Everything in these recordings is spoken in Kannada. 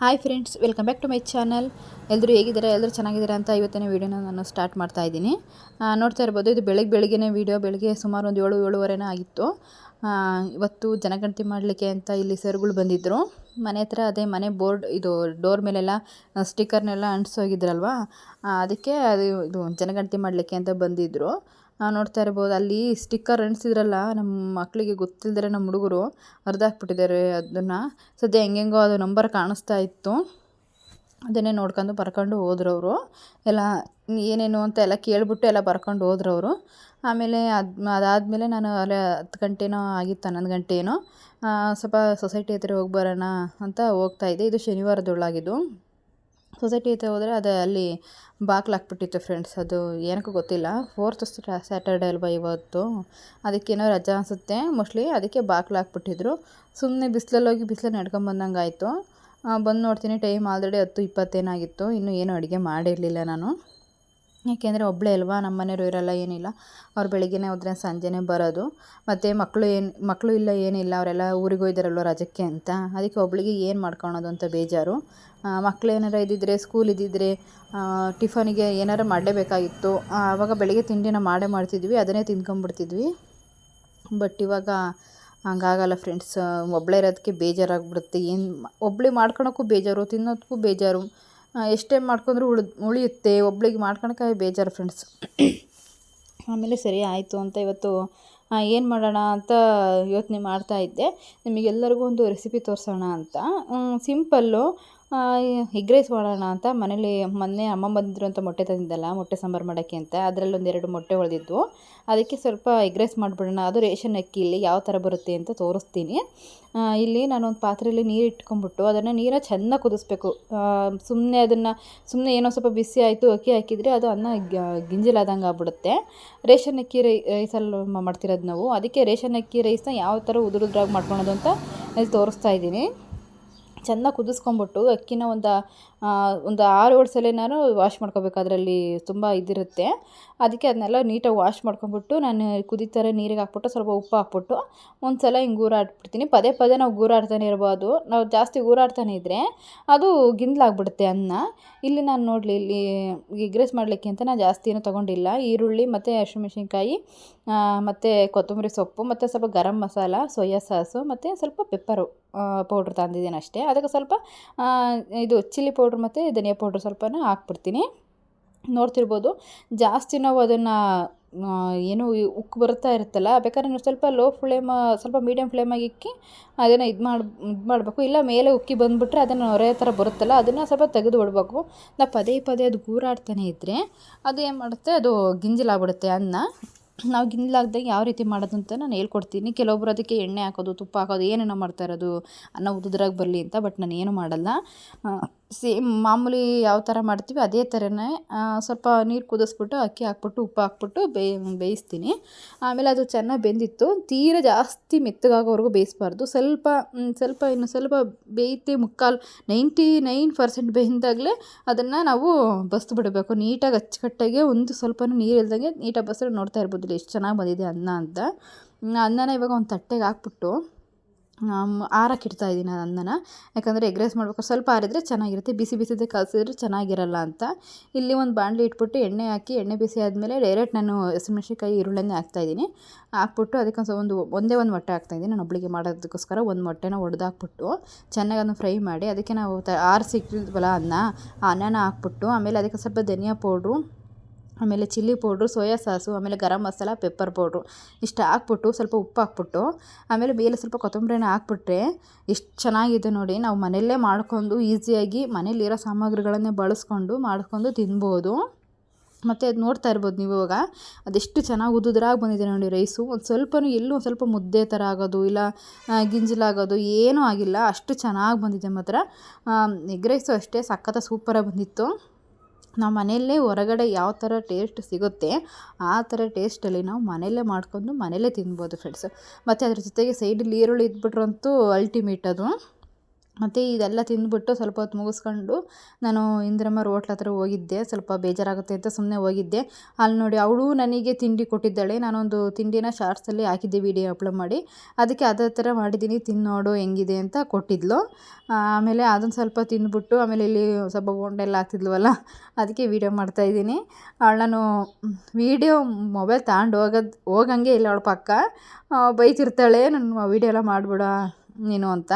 Hi friends welcome back to my channel ಎಲ್ಲರೂ ಹೇಗಿದ್ದಾರೆ? ಎಲ್ಲರೂ ಚೆನ್ನಾಗಿದ್ದಾರೆ ಅಂತ ಇವತ್ತಿನ ವೀಡಿಯೋನ ನಾನು ಸ್ಟಾರ್ಟ್ ಮಾಡ್ತಾ ಇದ್ದೀನಿ. ನೋಡ್ತಾ ಇರ್ಬೋದು, ಇದು ಬೆಳಗ್ಗೆ ಬೆಳಗ್ಗೆನೇ ವೀಡಿಯೋ ಬೆಳಗ್ಗೆ ಸುಮಾರು ಒಂದು ಏಳು, ಏಳುವರೆನೇ ಆಗಿತ್ತು. ಇವತ್ತು ಜನಗಣತಿ ಮಾಡಲಿಕ್ಕೆ ಅಂತ ಇಲ್ಲಿ ಸರ್ಗಳು ಬಂದಿದ್ದರು ಮನೆ ಹತ್ರ ಅದೇ ಮನೆ ಬೋರ್ಡ್, ಇದು ಡೋರ್ ಮೇಲೆಲ್ಲ ಸ್ಟಿಕ್ಕರ್ನೆಲ್ಲ ಅಂಟಿಸೋಗಿದ್ರಲ್ವಾ? ಅದಕ್ಕೆ ಅದು, ಇದು ಜನಗಣತಿ ಮಾಡಲಿಕ್ಕೆ ಅಂತ ಬಂದಿದ್ದರು ನೋಡ್ತಾ ಇರ್ಬೋದು. ಅಲ್ಲಿ ಸ್ಟಿಕ್ಕರ್ ಅಂಟಿಸಿದ್ರಲ್ಲ ನಮ್ಮ ಮಕ್ಕಳಿಗೆ ಗೊತ್ತಿಲ್ಲದ್ರೆ ನಮ್ಮ ಹುಡುಗರು ಹರಿದಾಕ್ಬಿಟ್ಟಿದ್ದಾರೆ ಅದನ್ನು. ಸದ್ಯ ಹೆಂಗೆಂಗೋ ಅದು ನಂಬರ್ ಕಾಣಿಸ್ತಾ ಇತ್ತು. ಅದನ್ನೇ ನೋಡ್ಕೊಂಡು ಬರ್ಕೊಂಡು ಹೋದ್ರು ಅವರು. ಎಲ್ಲ ಏನೇನು ಅಂತ ಎಲ್ಲ ಕೇಳಿಬಿಟ್ಟು ಎಲ್ಲ ಬರ್ಕೊಂಡು ಹೋದ್ರು ಅವರು. ಆಮೇಲೆ ಅದು, ಅದಾದಮೇಲೆ ನಾನು ಅಲ್ಲೇ ಹತ್ತು ಗಂಟೆನೋ ಆಗಿತ್ತು, ಹನ್ನೊಂದು ಗಂಟೆ ಏನೋ ಸ್ವಲ್ಪ ಸೊಸೈಟಿ ಹತ್ರ ಹೋಗಿ ಬರೋಣ ಅಂತ ಹೋಗ್ತಾ ಇದ್ದೆ. ಇದು ಶನಿವಾರದೊಳಗಿದ್ದು. ಸೊಸೈಟಿ ಹತ್ರ ಹೋದರೆ ಅದು ಅಲ್ಲಿ ಬಾಗ್ಲು ಹಾಕ್ಬಿಟ್ಟಿತ್ತು ಫ್ರೆಂಡ್ಸ್ ಅದು ಏನಕ್ಕೂ ಗೊತ್ತಿಲ್ಲ. ಫೋರ್ತ್ ಸ್ಯಾಟರ್ಡೆ ಅಲ್ವಾ ಇವತ್ತು? ಅದಕ್ಕೇನೋ ರಜಾ ಅನಿಸುತ್ತೆ. ಮೋಸ್ಟ್ಲಿ ಅದಕ್ಕೆ ಬಾಗ್ಲು ಹಾಕ್ಬಿಟ್ಟಿದ್ರು. ಸುಮ್ಮನೆ ಬಿಸಿಲಲ್ಲಿ ಹೋಗಿ ಬಿಸಿಲಲ್ಲಿ ನಡ್ಕೊಂಬಂದಂಗೆ ಆಯಿತು. ಬಂದು ನೋಡ್ತೀನಿ ಟೈಮ್ ಆಲ್ರೆಡಿ ಹತ್ತು ಇಪ್ಪತ್ತೇನಾಗಿತ್ತು. ಇನ್ನೂ ಏನೂ ಅಡುಗೆ ಮಾಡಿರಲಿಲ್ಲ ನಾನು. ಯಾಕೆಂದರೆ ಒಬ್ಬಳೇ ಅಲ್ವಾ? ನಮ್ಮ ಮನೆಯವರು ಇರಲ್ಲ, ಏನಿಲ್ಲ. ಅವ್ರು ಬೆಳಿಗ್ಗೆನೇ ಹೋದ್ರೆ ಸಂಜೆನೇ ಬರೋದು. ಮತ್ತು ಮಕ್ಕಳು ಏನು ಮಕ್ಕಳು ಇಲ್ಲ, ಏನಿಲ್ಲ, ಅವರೆಲ್ಲ ಊರಿಗೆ ಹೋಯ್ದಾರಲ್ವ ರಜಕ್ಕೆ ಅಂತ. ಅದಕ್ಕೆ ಒಬ್ಳಿಗೆ ಏನು ಮಾಡ್ಕೊಳೋದು ಅಂತ ಬೇಜಾರು. ಮಕ್ಕಳು ಏನಾರ ಇದ್ದಿದ್ದರೆ ಸ್ಕೂಲ್ ಇದ್ದಿದ್ದರೆ ಟಿಫನಿಗೆ ಏನಾರು ಮಾಡಲೇಬೇಕಾಗಿತ್ತು. ಆವಾಗ ಬೆಳಿಗ್ಗೆ ತಿಂಡಿನ ಮಾಡೇ ಮಾಡ್ತಿದ್ವಿ, ಅದನ್ನೇ ತಿನ್ಕೊಂಬಿಡ್ತಿದ್ವಿ ಬಟ್ ಇವಾಗ ಹಂಗಾಗಲ್ಲ ಫ್ರೆಂಡ್ಸ್. ಒಬ್ಬಳೇ ಇರೋದಕ್ಕೆ ಬೇಜಾರಾಗ್ಬಿಡುತ್ತೆ. ಏನು ಒಬ್ಬಳೇ ಮಾಡ್ಕೊಳಕ್ಕೂ ಬೇಜಾರು, ತಿನ್ನೋದಕ್ಕೂ ಬೇಜಾರು. ಎಷ್ಟೇ ಮಾಡ್ಕೊಂಡ್ರೂ ಉಳಿ, ಉಳಿಯುತ್ತೆ, ಒಬ್ಳಿಗೆ ಮಾಡ್ಕೊಳಕ್ಕೆ ಬೇಜಾರು ಫ್ರೆಂಡ್ಸ್ ಆಮೇಲೆ ಸರಿ ಆಯಿತು ಅಂತ ಇವತ್ತು ಏನು ಮಾಡೋಣ ಅಂತ ಯೋಚನೆ ಮಾಡ್ತಾ ಇದ್ದೆ. ನಿಮಗೆಲ್ಲರಿಗೂ ಒಂದು ರೆಸಿಪಿ ತೋರಿಸೋಣ ಅಂತ. ಸಿಂಪಲ್ಲು ಎಗ್ ರೈಸ್ ಮಾಡೋಣ ಅಂತ ಮನೇಲಿ ಮೊನ್ನೆ ಅಮ್ಮ ಬಂದಿದ್ರು ಅಂತ ಮೊಟ್ಟೆ ತಂದಿದ್ದಲ್ಲ, ಮೊಟ್ಟೆ ಸಾಂಬಾರು ಮಾಡೋಕ್ಕೆ ಅಂತ. ಅದರಲ್ಲಿ ಒಂದೆರಡು ಮೊಟ್ಟೆ ಉಳಿದಿದ್ವು ಅದಕ್ಕೆ ಸ್ವಲ್ಪ ಎಗ್ ರೈಸ್ ಮಾಡಿಬಿಡೋಣ, ಅದು ರೇಷನ್ ಅಕ್ಕಿ ಇಲ್ಲಿ ಯಾವ ಥರ ಬರುತ್ತೆ ಅಂತ ತೋರಿಸ್ತೀನಿ. ಇಲ್ಲಿ ನಾನೊಂದು ಪಾತ್ರೆಯಲ್ಲಿ ನೀರು ಇಟ್ಕೊಂಡ್ಬಿಟ್ಟು ಅದನ್ನು ನೀರ ಚೆನ್ನಾಗಿ ಕುದಿಸ್ಬೇಕು. ಸುಮ್ಮನೆ ಅದನ್ನು ಸುಮ್ಮನೆ ಏನೋ ಸ್ವಲ್ಪ ಬಿಸಿ ಆಯಿತು, ಅಕ್ಕಿ ಹಾಕಿದರೆ ಅದು ಅನ್ನ ಗಿಂಜಲಾದಂಗೆ ಆಗ್ಬಿಡುತ್ತೆ. ರೇಷನ್ ಅಕ್ಕಿ ರೈ ರೈಸಲ್ಲಿ ಮಾಡ್ತಿರೋದು ನಾವು. ಅದಕ್ಕೆ ರೇಷನ್ ಅಕ್ಕಿ ರೈಸ್ನ ಯಾವ ಥರ ಉದುರುದ್ರಾಗಿ ಮಾಡ್ಕೊಳೋದು ಅಂತ ಇಲ್ಲಿ ತೋರಿಸ್ತಾ ಇದ್ದೀನಿ. ಚೆನ್ನಾಗಿ ಕುದಿಸ್ಕೊಂಬಿಟ್ಟು ಅಕ್ಕಿನ ಒಂದು ಒಂದು ಆರು ಏಳು ಸಲ ನಾನು ವಾಶ್ ಮಾಡ್ಕೋಬೇಕು. ಅದರಲ್ಲಿ ತುಂಬ ಇದಿರುತ್ತೆ. ಅದಕ್ಕೆ ಅದನ್ನೆಲ್ಲ ನೀಟಾಗಿ ವಾಶ್ ಮಾಡ್ಕೊಂಬಿಟ್ಟು ನಾನು ಕುದೀತಾರೆ ನೀರಿಗೆ ಹಾಕ್ಬಿಟ್ಟು ಸ್ವಲ್ಪ ಉಪ್ಪು ಹಾಕ್ಬಿಟ್ಟು ಒಂದು ಸಲ ಹಿಂಗೆ ಗೂರಾಡ್ಬಿಡ್ತೀನಿ ಪದೇ ಪದೇ ನಾವು ಗೂರಾಡ್ತಾನೆ ಇರ್ಬೋದು. ನಾವು ಜಾಸ್ತಿ ಗೂರಾಡ್ತಾನೆ ಇದ್ದರೆ ಅದು ಗಿಂದ್ಲಾಗ್ಬಿಡುತ್ತೆ ಅನ್ನ. ಇಲ್ಲಿ ನಾನು ನೋಡಲಿ, ಇಲ್ಲಿ ಎಗ್ ರೈಸ್ ಮಾಡಲಿಕ್ಕೆ ಅಂತ ನಾನು ಜಾಸ್ತಿ ಏನೂ ತೊಗೊಂಡಿಲ್ಲ. ಈರುಳ್ಳಿ ಮತ್ತು ಹಸಿಮೆಣ್ಸಿನ್ಕಾಯಿ ಮತ್ತು ಕೊತ್ತಂಬರಿ ಸೊಪ್ಪು, ಮತ್ತು ಸ್ವಲ್ಪ ಗರಂ ಮಸಾಲ, ಸೋಯಾ ಸಾಸು, ಮತ್ತು ಸ್ವಲ್ಪ ಪೆಪ್ಪರು ಪೌಡ್ರ್ ತಂದಿದ್ದೀನಿ ಅಷ್ಟೇ. ಅದಕ್ಕೆ ಸ್ವಲ್ಪ ಇದು ಚಿಲ್ಲಿ ಪೌಡ್ರ್ ಮತ್ತು ಧನಿಯಾ ಪೌಡ್ರ್ ಸ್ವಲ್ಪ ಹಾಕ್ಬಿಡ್ತೀನಿ. ನೋಡ್ತಿರ್ಬೋದು, ಜಾಸ್ತಿ ನಾವು ಅದನ್ನು ಏನು ಉಕ್ಕು ಬರ್ತಾ ಇರುತ್ತಲ್ಲ, ಬೇಕಾದ್ರೆ ನೀವು ಸ್ವಲ್ಪ ಲೋ ಫ್ಲೇಮ್ ಸ್ವಲ್ಪ ಮೀಡಿಯಮ್ ಫ್ಲೇಮಾಗಿ ಇಕ್ಕಿ ಅದನ್ನು ಇದು ಮಾಡಿ, ಇದು ಮಾಡಬೇಕು. ಇಲ್ಲ ಮೇಲೆ ಉಕ್ಕಿ ಬಂದುಬಿಟ್ರೆ ಅದನ್ನು ಹೊರೆ ಥರ ಬರುತ್ತಲ್ಲ, ಅದನ್ನು ಸ್ವಲ್ಪ ತೆಗೆದು ಬಿಡಬೇಕು. ನಾವು ಪದೇ ಪದೇ ಅದು ಗೂರಾಡ್ತಾನೆ ಇದ್ದರೆ ಅದು ಏನು ಮಾಡುತ್ತೆ, ಅದು ಗಿಂಜಲಾಗ್ಬಿಡುತ್ತೆ ಅನ್ನ. ನಾವು ಗಿನ್ನಲಾಗ್ದಾಗ ಯಾವ ರೀತಿ ಮಾಡೋದು ಅಂತ ನಾನು ಹೇಳ್ಕೊಡ್ತೀನಿ. ಕೆಲವೊಬ್ರು ಅದಕ್ಕೆ ಎಣ್ಣೆ ಹಾಕೋದು, ತುಪ್ಪ ಹಾಕೋದು, ಏನೇನೋ ಮಾಡ್ತಾ ಇರೋದು, ಅನ್ನ ಉದುದ್ರಾಗಿ ಬರಲಿ ಅಂತ, ಬಟ್ ನಾನು ಏನು ಮಾಡಲ್ಲ. ಸೇಮ್ ಮಾಮೂಲಿ ಯಾವ ಥರ ಮಾಡ್ತೀವಿ ಅದೇ ಥರನೇ ಸ್ವಲ್ಪ ನೀರು ಕುದಿಸ್ಬಿಟ್ಟು ಅಕ್ಕಿ ಹಾಕ್ಬಿಟ್ಟು ಉಪ್ಪು ಹಾಕ್ಬಿಟ್ಟು ಬೇಯ್ ಬೇಯಿಸ್ತೀನಿ. ಆಮೇಲೆ ಅದು ಚೆನ್ನಾಗಿ ಬೆಂದಿತ್ತು. ತೀರ ಜಾಸ್ತಿ ಮೆತ್ತಗಾಗೋವರೆಗೂ ಬೇಯಿಸ್ಬಾರ್ದು. ಸ್ವಲ್ಪ ಸ್ವಲ್ಪ ಇನ್ನು ಸ್ವಲ್ಪ ಬೇಯ್ತಿ ಮುಕ್ಕಾಲು ನೈಂಟಿ ನೈನ್ ಪರ್ಸೆಂಟ್ ಬೆಂದಾಗಲೇ ಅದನ್ನು ನಾವು ಬಸ್ದು ಬಿಡಬೇಕು. ನೀಟಾಗಿ ಅಚ್ಚುಕಟ್ಟಾಗೆ ಒಂದು ಸ್ವಲ್ಪ ನೀರು ಇಲ್ದಂಗೆ ನೀಟಾಗಿ ಬಸ್ರು ನೋಡ್ತಾ ಇರ್ಬೋದಿಲ್ಲ, ಎಷ್ಟು ಚೆನ್ನಾಗಿ ಬಂದಿದೆ ಅನ್ನ ಅಂತ. ಅನ್ನನ ಇವಾಗ ಒಂದು ತಟ್ಟೆಗೆ ಹಾಕ್ಬಿಟ್ಟು ಆರಕ್ಕೆ ಇಡ್ತಾ ಇದ್ದೀನಿ ನಾನು ಅನ್ನನ ಯಾಕಂದರೆ ಎಗ್ ರೈಸ್ ಮಾಡ್ಬೇಕಾದ್ರೆ ಸ್ವಲ್ಪ ಆರಿದ್ರೆ ಚೆನ್ನಾಗಿರುತ್ತೆ. ಬಿಸಿ ಬಿಸಿದೇ ಕಲಸಿದ್ರೆ ಚೆನ್ನಾಗಿರಲ್ಲ ಅಂತ. ಇಲ್ಲಿ ಒಂದು ಬಾಣಲಿ ಇಟ್ಬಿಟ್ಟು ಎಣ್ಣೆ ಹಾಕಿ, ಎಣ್ಣೆ ಬಿಸಿ ಆದಮೇಲೆ ಡೈರೆಕ್ಟ್ ನಾನು ಹಸಿಮೆಣ್ಸಿನ್ಕಾಯಿ, ಈರುಳ್ಳಿನೇ ಹಾಕ್ತಾಯಿದ್ದೀನಿ ಹಾಕ್ಬಿಟ್ಟು ಅದಕ್ಕೆ ಒಂದು ಒಂದು ಒಂದೇ ಒಂದು ಮೊಟ್ಟೆ ಹಾಕ್ತಾಯಿದ್ದೀನಿ ನಾನು ಒಬ್ಬಳಿಗೆ ಮಾಡೋದಕ್ಕೋಸ್ಕರ ಒಂದು ಮೊಟ್ಟೆನ ಒಡೆದಾಕ್ಬಿಟ್ಟು ಚೆನ್ನಾಗಿ ಅದನ್ನು ಫ್ರೈ ಮಾಡಿ, ಅದಕ್ಕೆ ನಾವು ತ, ಆರಿಸಿಕ್ಕಿದ್ವಲ್ಲ ಅನ್ನ, ಆ ಅನ್ನನ ಹಾಕ್ಬಿಟ್ಟು, ಆಮೇಲೆ ಅದಕ್ಕೆ ಸ್ವಲ್ಪ ಧನಿಯಾ ಪೌಡ್ರು ಆಮೇಲೆ ಚಿಲ್ಲಿ ಪೌಡ್ರು, ಸೋಯಾ ಸಾಸು, ಆಮೇಲೆ ಗರಂ ಮಸಾಲ, ಪೆಪ್ಪರ್ ಪೌಡ್ರು. ಇಷ್ಟು ಹಾಕ್ಬಿಟ್ಟು ಸ್ವಲ್ಪ ಉಪ್ಪು ಹಾಕ್ಬಿಟ್ಟು, ಆಮೇಲೆ ಮೇಲೆ ಸ್ವಲ್ಪ ಕೊತ್ತಂಬರಿನ ಹಾಕ್ಬಿಟ್ರೆ ಎಷ್ಟು ಚೆನ್ನಾಗಿದೆ ನೋಡಿ. ನಾವು ಮನೆಯಲ್ಲೇ ಮಾಡ್ಕೊಂಡು ಈಸಿಯಾಗಿ ಮನೇಲಿರೋ ಸಾಮಗ್ರಿಗಳನ್ನೇ ಬಳಸ್ಕೊಂಡು ಮಾಡ್ಕೊಂಡು ತಿನ್ಬೋದು. ಮತ್ತು ಅದು ನೋಡ್ತಾ ಇರ್ಬೋದು ನೀವು ಇವಾಗ. ಅದೆಷ್ಟು ಚೆನ್ನಾಗಿ ಉದುದ್ರಾಗಿ ಬಂದಿದೆ ನೋಡಿ ರೈಸು. ಒಂದು ಸ್ವಲ್ಪನೂ ಎಲ್ಲೂ ಒಂದು ಸ್ವಲ್ಪ ಮುದ್ದೆ ಥರ ಆಗೋದು, ಇಲ್ಲ ಗಿಂಜಲಾಗೋದು ಏನೂ ಆಗಿಲ್ಲ. ಅಷ್ಟು ಚೆನ್ನಾಗಿ ಬಂದಿದೆ ಮಾತ್ರ. ಎಗ್ ರೈಸು ಅಷ್ಟೇ ಸಖತ್ತ ಸೂಪರಾಗಿ ಬಂದಿತ್ತು. ನಾವು ಮನೆಯಲ್ಲೇ ಹೊರಗಡೆ ಯಾವ ಥರ ಟೇಸ್ಟ್ ಸಿಗುತ್ತೆ, ಆ ಥರ ಟೇಸ್ಟಲ್ಲಿ ನಾವು ಮನೆಯಲ್ಲೇ ಮಾಡ್ಕೊಂಡು ಮನೆಯಲ್ಲೇ ತಿನ್ಬೋದು ಫ್ರೆಂಡ್ಸ್ ಮತ್ತು ಅದ್ರ ಜೊತೆಗೆ ಸೈಡಲ್ಲಿ ಈರುಳ್ಳಿ ಇದ್ಬಿಟ್ರಂತೂ ಅಲ್ಟಿಮೇಟ್ ಅದು. ಮತ್ತು ಇದೆಲ್ಲ ತಿಂದ್ಬಿಟ್ಟು ಸ್ವಲ್ಪ ಹೊತ್ತು ಮುಗಿಸ್ಕೊಂಡು ನಾನು ಇಂದ್ರಮ್ಮ ಹೋಟ್ಲ್ ಹತ್ರ ಹೋಗಿದ್ದೆ. ಸ್ವಲ್ಪ ಬೇಜಾರಾಗುತ್ತೆ ಅಂತ ಸುಮ್ಮನೆ ಹೋಗಿದ್ದೆ. ಅಲ್ಲಿ ನೋಡಿ ಅವಳು ನನಗೆ ತಿಂಡಿ ಕೊಟ್ಟಿದ್ದಾಳೆ. ನಾನೊಂದು ತಿಂಡಿನ ಶಾರ್ಟ್ಸಲ್ಲಿ ಹಾಕಿದ್ದೆ ವಿಡಿಯೋ ಅಪ್ಲೋಡ್ ಮಾಡಿ. ಅದಕ್ಕೆ ಅದೇ ಥರ ಮಾಡಿದ್ದೀನಿ. ತಿಂದು ನೋಡು, ಹೆಂಗಿದೆ ಅಂತ ಕೊಟ್ಟಿದ್ಲು. ಆಮೇಲೆ ಅದನ್ನು ಸ್ವಲ್ಪ ತಿಂದ್ಬಿಟ್ಟು ಆಮೇಲೆ ಇಲ್ಲಿ ಸ್ವಲ್ಪ ಬೋಂಡೆಲ್ಲ ಹಾಕ್ತಿದ್ಲವಲ್ಲ ಅದಕ್ಕೆ ವೀಡಿಯೋ ಮಾಡ್ತಾಯಿದ್ದೀನಿ ಅವಳು ನಾನು ವೀಡಿಯೋ ಮೊಬೈಲ್ ತಗೊಂಡು ಹೋಗೋದು, ಹೋಗಂಗೆ ಇಲ್ಲ ಅವಳ ಪಕ್ಕ. ಬೈತಿರ್ತಾಳೆ. ನಾನು ವೀಡಿಯೋ ಎಲ್ಲ ಮಾಡಿಬಿಡ ನೀನು ಅಂತ.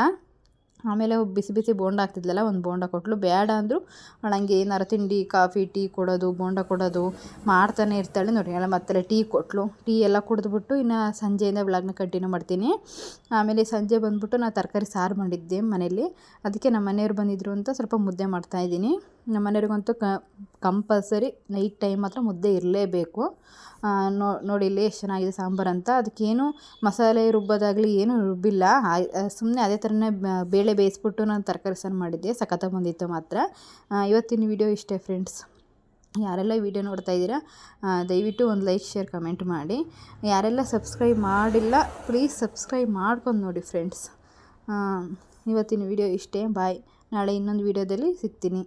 ಆಮೇಲೆ ಬಿಸಿ ಬಿಸಿ ಬೋಂಡ ಹಾಕ್ತಿದ್ಲಲ್ಲ, ಒಂದು ಬೋಂಡ ಕೊಟ್ಟಲು ಬೇಡ ಅಂದರು ನನಗೆ ಏನಾರು ತಿಂಡಿ, ಕಾಫಿ, ಟೀ ಕೊಡೋದು, ಬೋಂಡ ಕೊಡೋದು ಮಾಡ್ತಾನೆ ಇರ್ತಾಳೆ ನೋಡಿ. ಎಲ್ಲ ಮತ್ತೆ ಟೀ ಕೊಟ್ಟಲು ಟೀ ಎಲ್ಲ ಕುಡಿದ್ಬಿಟ್ಟು ಇನ್ನು ಸಂಜೆಯಿಂದ ವ್ಲಾಗ್ನ ಕಂಟಿನ್ಯೂ ಮಾಡ್ತೀನಿ. ಆಮೇಲೆ ಸಂಜೆ ಬಂದ್ಬಿಟ್ಟು ನಾನು ತರಕಾರಿ ಸಾರು ಮಾಡಿದ್ದೆ ಮನೇಲಿ ಅದಕ್ಕೆ ನಮ್ಮ ಮನೆಯವ್ರು ಬಂದಿದ್ರು ಅಂತ ಸ್ವಲ್ಪ ಮುದ್ದೆ ಮಾಡ್ತಾಯಿದ್ದೀನಿ ನಮ್ಮ ಮನೆಯವ್ರಿಗಂತೂ ಕ, ಕಂಪಲ್ಸರಿ ನೈಟ್ ಟೈಮ್ ಮಾತ್ರ ಮುದ್ದೆ ಇರಲೇಬೇಕು. ನೋಡಿ ಇಲ್ಲಿ ಎಷ್ಟು ಚೆನ್ನಾಗಿದೆ ಸಾಂಬಾರು ಅಂತ. ಅದಕ್ಕೇನು ಮಸಾಲೆ ರುಬ್ಬೋದಾಗಲಿ ಏನೂ ರುಬ್ಬಿಲ್ಲ. ಸುಮ್ಮನೆ ಅದೇ ಥರನೇ ಬೇಳೆ ಬೇಯಿಸ್ಬಿಟ್ಟು ನಾನು ತರಕಾರಿ ಸಾರು ಮಾಡಿದ್ದೆ. ಸಖತ್ತಾಗಿ ಬಂದಿತ್ತು ಮಾತ್ರ. ಇವತ್ತಿನ ವಿಡಿಯೋ ಇಷ್ಟೇ ಫ್ರೆಂಡ್ಸ್ ಯಾರೆಲ್ಲ ವಿಡಿಯೋ ನೋಡ್ತಾ ಇದ್ದೀರಾ ದಯವಿಟ್ಟು ಒಂದು ಲೈಕ್ ಶೇರ್ ಕಮೆಂಟ್ ಮಾಡಿ. ಯಾರೆಲ್ಲ ಸಬ್ಸ್ಕ್ರೈಬ್ ಮಾಡಿಲ್ಲ ಪ್ಲೀಸ್ ಸಬ್ಸ್ಕ್ರೈಬ್ ಮಾಡ್ಕೊಂಡು ನೋಡಿ ಫ್ರೆಂಡ್ಸ್ ಇವತ್ತಿನ ವಿಡಿಯೋ ಇಷ್ಟೇ. ಬಾಯ್ ನಾಳೆ ಇನ್ನೊಂದು ವಿಡಿಯೋದಲ್ಲಿ ಸಿಗ್ತೀನಿ.